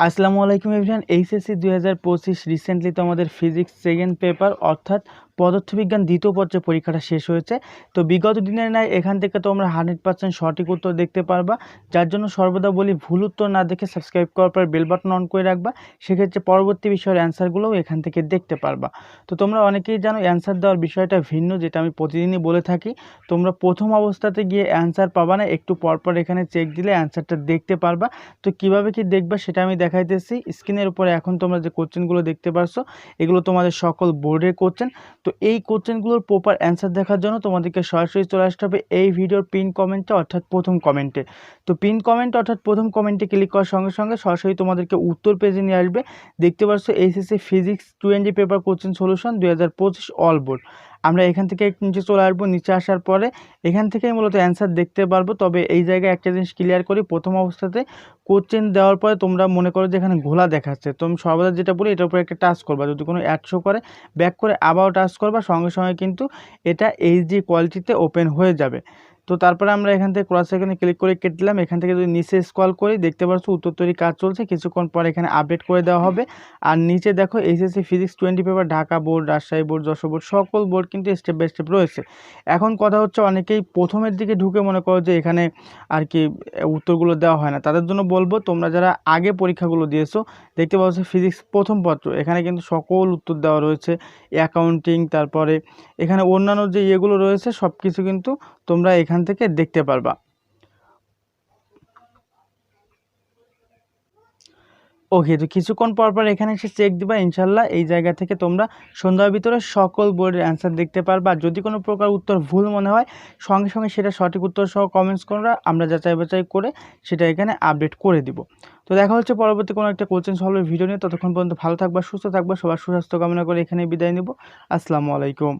আসসালামু আলাইকুম avian HSC দুই হাজার পঁচিশ রিসেন্টলি তো আমাদের ফিজিক্স সেকেন্ড পেপার অর্থাৎ পদার্থবিজ্ঞান দ্বিতীয় পর্যায়ে পরীক্ষাটা শেষ হয়েছে। তো বিগত দিনের ন্যায় এখান থেকে তোমরা হান্ড্রেড পার্সেন্ট সঠিক উত্তর দেখতে পারবা। যার জন্য সর্বদা বলি, ভুল উত্তর না দেখে সাবস্ক্রাইব করার পর বেল বাটন অন করে রাখবা। সেক্ষেত্রে পরবর্তী বিষয়ের অ্যান্সারগুলোও এখান থেকে দেখতে পারবা। তো তোমরা অনেকেই জানো, অ্যান্সার দেওয়ার বিষয়টা ভিন্ন, যেটা আমি প্রতিদিনই বলে থাকি। তোমরা প্রথম অবস্থাতে গিয়ে অ্যান্সার পাবা না, একটু পরপর এখানে চেক দিলে অ্যান্সারটা দেখতে পারবা। তো কীভাবে কি দেখবা সেটা আমি দেখাইতেছি। স্ক্রিনের উপরে এখন তোমরা যে কোশ্চেনগুলো দেখতে পারছ, এগুলো তোমাদের সকল বোর্ডের কোশ্চেন তো এই কোশ্চেনগুলোর প্রপার অ্যান্সার দেখার জন্য তোমাদেরকে সরাসরি চলে আসতে হবে এই ভিডিওর পিন কমেন্টে অর্থাৎ প্রথম কমেন্টে তো পিন কমেন্ট অর্থাৎ প্রথম কমেন্টে ক্লিক করার সঙ্গে সঙ্গে সরাসরি তোমাদেরকে উত্তর পেজে নিয়ে আসবে। দেখতে পাচ্ছ HSC physics twenty paper question solution দু হাজার পঁচিশ অল বোর্ড আমরা এখান থেকে একটু নিচে চলে আসব, নিচে আসার পরে এখান থেকে মূলত অ্যান্সার দেখতে পারব। তবে এই জায়গায় একটা জিনিস ক্লিয়ার করি, প্রথম অবস্থাতে কোশ্চেন দেওয়ার পরে তোমরা মনে করো যে এখানে ঘোলা দেখাচ্ছে। তুমি সর্বদা যেটা বলি, এটার উপরে একটা টাচ করবা। যদি কোনো অ্যাড শো করে ব্যাক করে আবারও টাচ করবা। সঙ্গে সঙ্গে কিন্তু এটা এইচডি কোয়ালিটিতে ওপেন হয়ে যাবে। তো তারপরে আমরা এখান থেকে ক্রস এখানে ক্লিক করে কেটে দিলাম। এখান থেকে যদি নিচে স্ক্রল করি, দেখতে পাচ্ছ উত্তর তৈরি কাজ চলছে। কিছুক্ষণ পর এখানে আপডেট করে দেওয়া হবে। আর নিচে দেখো HSC physics twenty paper Dhaka board, Rajshahi board, Jessore board, সকল বোর্ড কিন্তু স্টেপ বাই স্টেপ রয়েছে। এখন কথা হচ্ছে অনেকেই প্রথমের দিকে ঢুকে মনে করো যে এখানে আর কি উত্তরগুলো দেওয়া হয় না। তাদের জন্য বলব, তোমরা যারা আগে পরীক্ষাগুলো দিয়েছ, দেখতে পাচ্ছ ফিজিক্স প্রথম পত্র। এখানে কিন্তু সকল উত্তর দেওয়া রয়েছে। অ্যাকাউন্টিং তারপরে এখানে অন্যান্য যে ইয়েগুলো রয়েছে সব কিছু কিন্তু তোমরা এখান থেকে দেখতে পারবা। ওকে, তো কিছুক্ষণ পর পর এখানে এসে চেক দিবা, ইনশাল্লাহ এই জায়গা থেকে তোমরা সন্ধ্যার ভিতরে সকল বোর্ডের অ্যান্সার দেখতে পারবা। যদি কোনো প্রকার উত্তর ভুল মনে হয়, সঙ্গে সঙ্গে সেটা সঠিক উত্তর সহ কমেন্টস করা আমরা যাচাই বাছাই করে সেটা এখানে আপডেট করে দিব। তো দেখা হচ্ছে পরবর্তী কোনো একটা কোচিং সলভের ভিডিও নিয়ে। ততক্ষণ পর্যন্ত ভালো থাকবা, সুস্থ থাকবা, সবার সুস্বাস্থ্য কামনা করে এখানে বিদায় নেব। আসসালামু আলাইকুম।